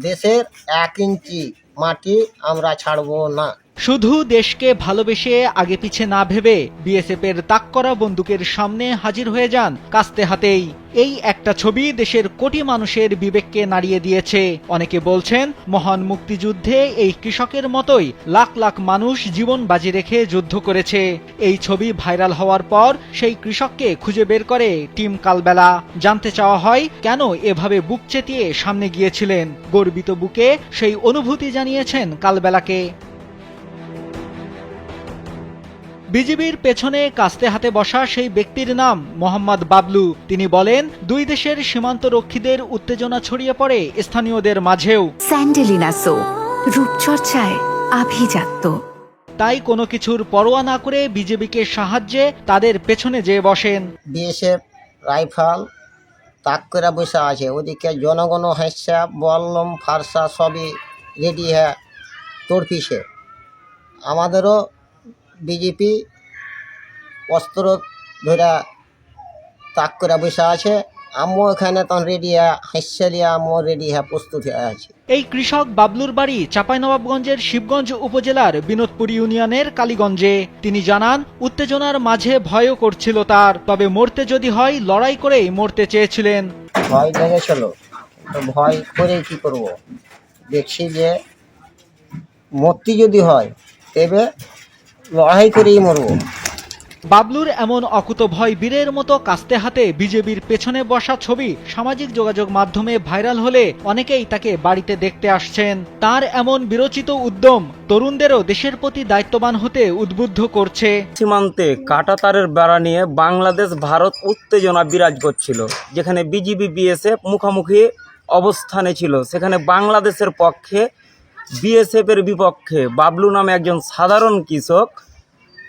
দেশের এক ইঞ্চি মাটি আমরা ছাড়বো না। শুধু দেশকে ভালোবেসে আগে পিছে না ভেবে বিএসএফ এর তাক করা বন্দুকের সামনে হাজির হয়ে যান কাস্তে হাতেই। এই একটা ছবি দেশের কোটি মানুষের বিবেককে নাড়িয়ে দিয়েছে। অনেকে বলছেন, মহান মুক্তিযুদ্ধে এই কৃষকের মতোই লাখ লাখ মানুষ জীবন বাজি রেখে যুদ্ধ করেছে। এই ছবি ভাইরাল হওয়ার পর সেই কৃষককে খুঁজে বের করে টিম কালবেলা। জানতে চাওয়া হয়, কেন এভাবে বুক চেতিয়ে সামনে গিয়েছিলেন? গর্বিত বুকে সেই অনুভূতি জানিয়েছেন কালবেলাকে। বিজিবির পেছনে কাস্তে হাতে বসা সেই ব্যক্তির নাম মোহাম্মদ বাবলু। তিনি বলেন দুই দেশের সীমান্ত রক্ষীদের উত্তেজনা ছড়িয়ে পড়ে স্থানীয়দের মাঝেও। স্যান্ডেলিনা সো রূপচর্চায় আভিজাত্য। তাই কোনো কিছুর পরোয়া না করে বিজেপিকে সাহায্যে তাদের পেছনে যেয়ে বসেন। বিএসএফ রাইফাল তাক করে বসে আছে। ওদিকে জনগণ হাসছে বল্লম ফারসা সবই রেডি হ্যাঁ তোর পিছে আমাদেরও বিজেপি অস্ত্র ধরা তাক করে বসে আছে। আমিও এখানে তখন রেডি লিয়ে আমিও রেডি হ্যাঁ প্রস্তুত হয়ে আছি। এই কৃষক বাবলুর বাড়ি চাঁপাইনবাবগঞ্জের শিবগঞ্জ উপজেলার বিনোদপুর ইউনিয়নের কালীগঞ্জে। তিনি জানান উত্তেজনার মাঝে ভয়ও করছিল তার তবে মরতে যদি হয় লড়াই করেই মরতে চেয়েছিলেন। ভয় লেগেছিল তো ভয় করে কি করব? দেখছি যে মূর্তি যদি হয় তবে লড়াই করেই মরবো। বাবলুর এমন অকুত ভয় বীরের মতো কাস্তে হাতে বিজেপির পেছনে বসা ছবি সামাজিক যোগাযোগ মাধ্যমে ভাইরাল হলে অনেকেই তাকে বাড়িতে দেখতে আসছেন। তার এমন বিরচিত উদ্যম তরুণদেরও দেশের প্রতি দায়িত্ববান হতে উদ্বুদ্ধ করছে। সীমান্তে কাঁটাতারের বেড়া নিয়ে বাংলাদেশ ভারত উত্তেজনা বিরাজ করছিল যেখানে বিজিবি বিএসএফ মুখোমুখি অবস্থানে ছিল। সেখানে বাংলাদেশের পক্ষে বিএসএফের বিপক্ষে বাবলু নামে একজন সাধারণ কৃষক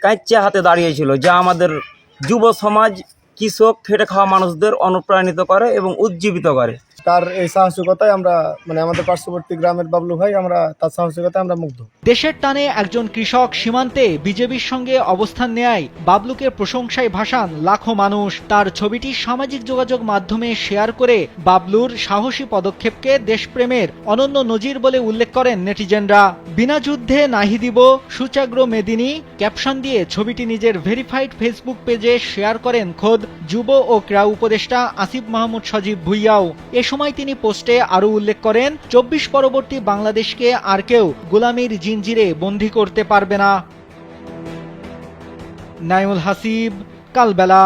কাঁচে হাতে দাঁড়িয়েছিল, যা আমাদের যুব সমাজ কৃষক খেটে খাওয়া মানুষদের অনুপ্রাণিত করে এবং উজ্জীবিত করে। তার এই সাহসিকতায় আমরা মানে আমাদের পার্শ্ববর্তী গ্রামের বাবলু ভাই, আমরা তার সাহসিকতায় আমরা মুগ্ধ। দেশের টানে একজন কৃষক সীমান্তে বিজেপির সঙ্গে অবস্থান নেয় বাবলুকে প্রশংসায় ভাসান লাখো মানুষ। তার ছবিটি সামাজিক যোগাযোগ মাধ্যমে শেয়ার করে বাবলুর সাহসী পদক্ষেপকে দেশপ্রেমের অনন্য নজির বলে উল্লেখ করেন নেটিজেনরা। বিনা যুদ্ধে নাহি দিব, সুচাগ্র মেদিনী ক্যাপশন দিয়ে ছবিটি নিজের ভেরিফাইড ফেসবুক পেজে শেয়ার করেন খোদ যুব ও ক্রীড়া উপদেষ্টা আসিফ মাহমুদ সজীব ভুইয়াও। এ সময় তিনি পোস্টে আরও উল্লেখ করেন, চব্বিশ পরবর্তী বাংলাদেশকে আর কেউ গোলামির জিঞ্জিরে বন্দি করতে পারবে না। নাইমুল হাসিব, কালবেলা।